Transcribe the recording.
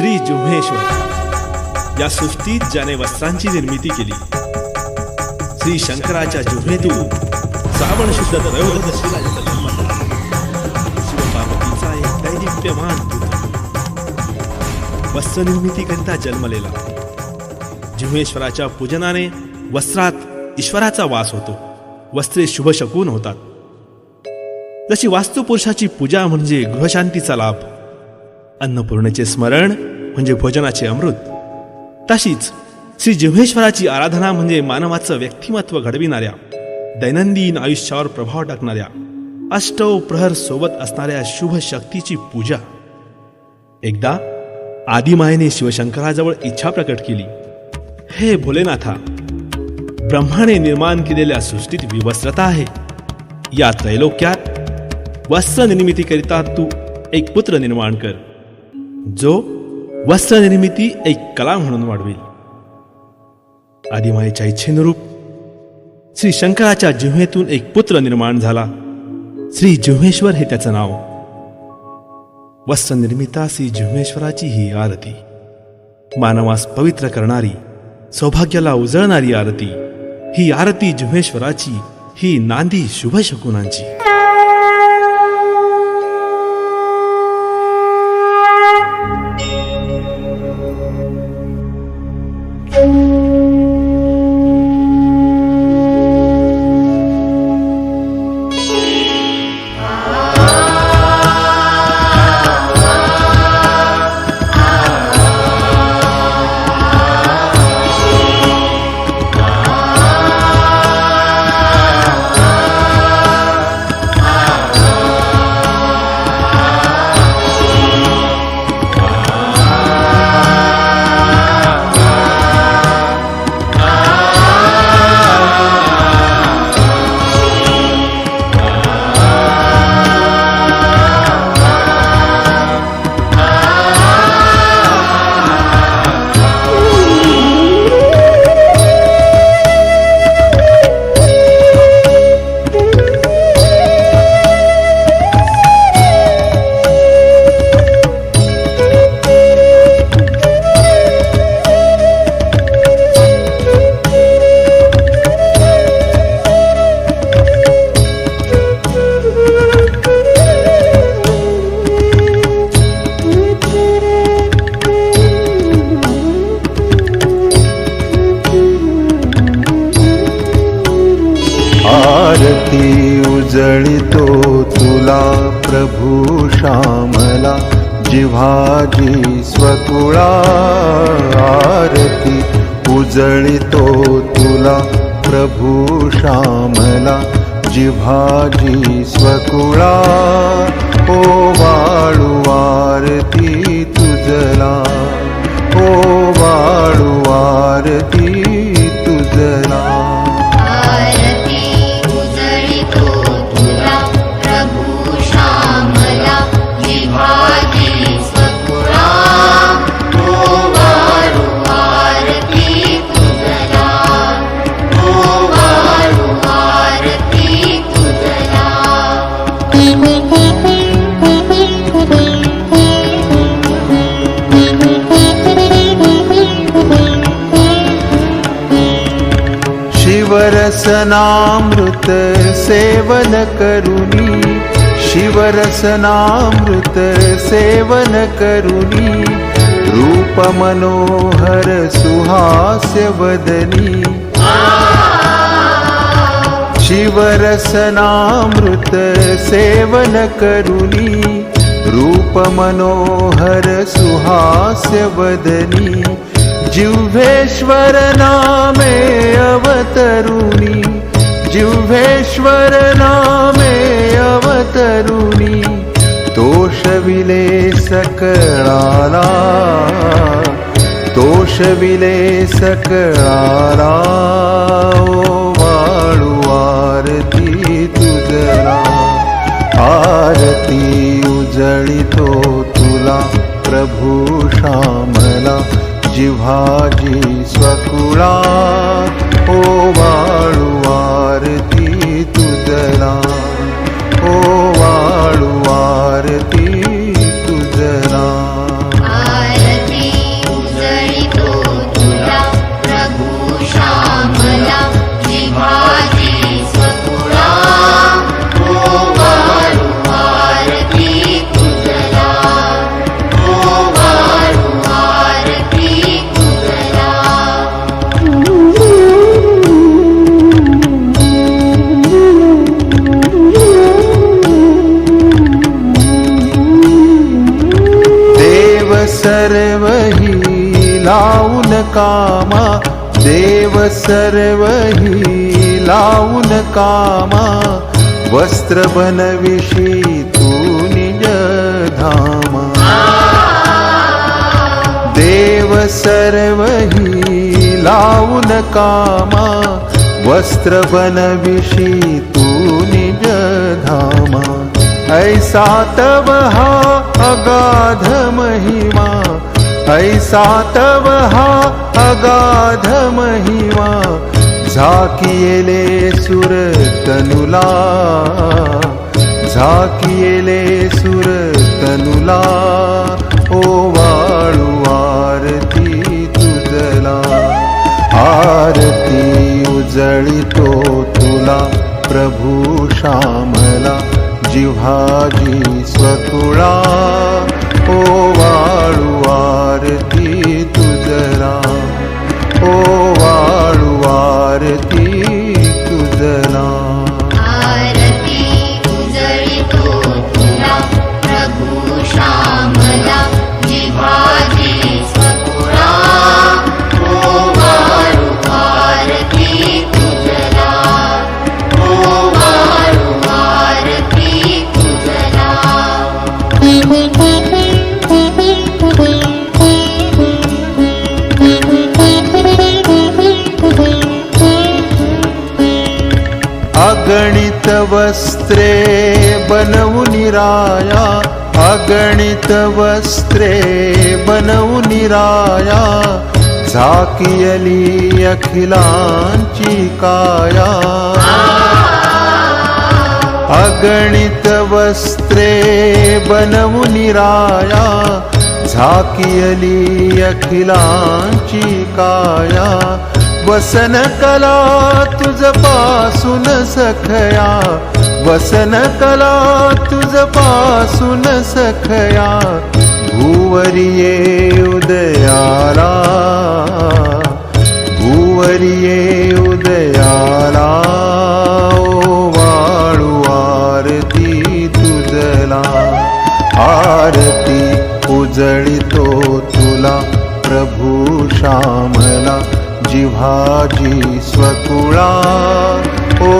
श्री जुम्हेश्वर. या सृष्टीत ज्याने वस्त्रांची निर्मिती केली. श्री शंकराच्या जुम्हेतून श्रावण शुद्ध त्रयोदशीला जन्म शिवपार्वतीचा एक दैदिप्यमान वस्त्रनिर्मितीकरिता जन्मलेला जुम्हेश्वराच्या पूजनाने वस्त्रात ईश्वराचा वास होतो. वस्त्रे शुभ शकून होतात. जशी वास्तुपुरुषाची पूजा म्हणजे गृहशांतीचा लाभ अन्नपूर्णेचे स्मरण म्हणजे भोजनाचे अमृत. तशीच श्री जिव्हेश्वराची आराधना म्हणजे मानवाचं व्यक्तिमत्व घडविणाऱ्या दैनंदिन आयुष्यावर प्रभाव टाकणाऱ्या अष्टव प्रहर सोबत असणाऱ्या शुभ शक्तीची पूजा. एकदा आदिमायेने शिवशंकराजवळ इच्छा प्रकट केली. हे भोलेनाथा ब्रह्माने निर्माण केलेल्या सृष्टीत विवस्त्रता आहे. या त्रैलोक्यात वस्त्र निर्मितीकरिता तू एक पुत्र निर्माण कर. जो वस्त्र निर्मिती एक कला म्हणून वाढवेल. आदिमायेच्या इच्छेनुरूप श्री शंकराच्या जिव्हेतून एक पुत्र निर्माण झाला. श्री जिव्हेश्वर हे त्याचं नाव. वस्त्र निर्मिता श्री जिव्हेश्वराची ही आरती. मानवास पवित्र करणारी सौभाग्याला उजळणारी आरती. ही आरती जिव्हेश्वराची ही नांदी शुभ आरती उजळितो तुला प्रभू श्यामला जिव्हाजी स्वकुळा आरती. उजळितो तुला प्रभू श्यामला जिव्हाजी स्वकुळा ओ वाळू आरती तुझला शिवरसनामृत सेवन करुणी शिवरसनामृत सेवन करुणी रूप मनोहर सुहास्य वदनी। शिवरसनामृत सेवन करुणी रूप मनोहर सुहास्य वदनी। जिह्वेश्वर नामे अवतरुणी। जिह्वेश्वर नामे अवतरुणी। तोषविले सकळाला ओ वाळू आरती तुझला। आरती उजळितो तुला प्रभू श्यामला जिव्हाजी स्वकुळा ओ कामा देव सर्वही लावून कामा. वस्त्र बनविषी तू निज धामा. देव सर्वही लावून कामा. वस्त्र बनविषी तू निज धामा. ऐसा तव हा अगाध महिमा. ऐसा तव हा अगाध महिमा झाकियेले सुर तनुला। झाकियेले सुर तनुला ओ वाळू आरती तुझला। आरती उजळितो तुला प्रभू श्यामला जिव्हाजी स्वकुळा। वस्त्रे बनवून राया अगणित वस्त्रे बनवून राया झाकियली अखिलांची काया. अगणित वस्त्रे बनवून राया झाकियली अखिलांची काया. वसन कला तुझपासून सखया. वसन कला तुझपासून सखया भुवरिये उदयाला. भुवरिये उदयाला. वाळू आरती तुझला. आरती उजळी भाजी स्वकुळा ओ